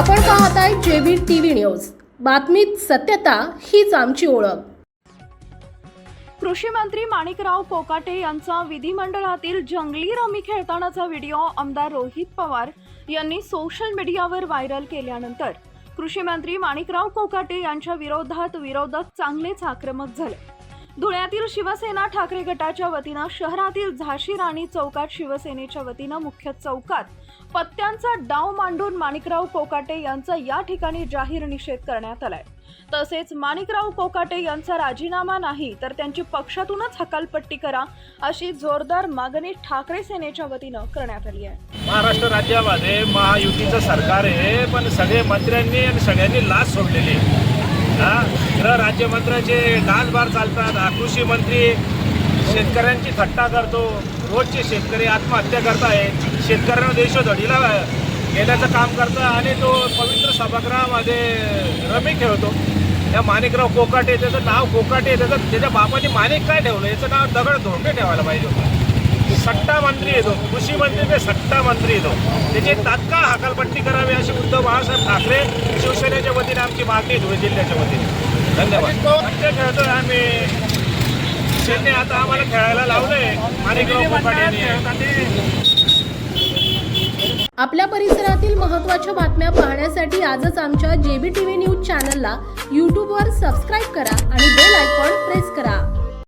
आपण पाहत आहे जेबी टीव्ही न्यूज. बातमीत सत्यता हीच आमची ओळख. कृषी मंत्री माणिकराव कोकाटे यांचा विधिमंडळातील जंगली रमी खेळतानाचा व्हिडिओ आमदार रोहित पवार यांनी सोशल मीडियावर व्हायरल केल्यानंतर कृषी मंत्री माणिकराव कोकाटे यांच्या विरोधात विरोधक चांगलेच आक्रमक झाले. धुळ्यातील शिवसेना ठाकरे गटाच्या वतीनं शहरातील झाशी राणी चौकात शिवसेनेच्या वतीनं मुख्य चौकात पत्त्यांचा डाव मांडून माणिकराव कोकाटे यांचा या ठिकाणी जाहीर निषेध करण्यात आलाय. तसेच माणिकराव कोकाटे यांचा राजीनामा नाही तर त्यांची पक्षातूनच हकालपट्टी करा अशी जोरदार मागणी ठाकरे सेनेच्या वतीनं करण्यात आली आहे. महाराष्ट्र राज्यामध्ये महायुतीचं सरकार आहे पण सगळे मंत्र्यांनी आणि सगळ्यांनी लाच सोडलेली हा? राज्यमंत्र्याचे डान्सबार चालतात. हा कृषी मंत्री शेतकऱ्यांची थट्टा करतो. रोजचे शेतकरी आत्महत्या करताय. शेतकऱ्यांना देशोधडीला घेण्याचं काम करतं आणि तो पवित्र सभागृहामध्ये रमी ठेवतो त्या माणिकराव कोकाटे त्याचं नाव कोकाटे त्याचं त्याच्या बापाने माणिक काय ठेवलं? याचं नाव दगड धोंडे ठेवायला पाहिजे होतं. सट्टा मंत्री येतो कृषी मंत्री ते सट्टा मंत्री येतो त्याची तात्काळ हकालपट्टी करावी अशी उद्धव बाळासाहेब ठाकरे शिवसेनेच्या आमची मागणी धुळे जिल्ह्याच्या वतीने. धन्यवाद. खेळतोय आम्ही त्यांनी आता आम्हाला खेळायला लावलंय. यांनी. आपल्या परिसरातील महत्त्वाच्या बातम्या पाहण्यासाठी आजच आमच्या जेबी टी व्ही न्यूज चॅनलला यूट्यूबवर सबस्क्राईब करा आणि बेल आयकॉन प्रेस करा.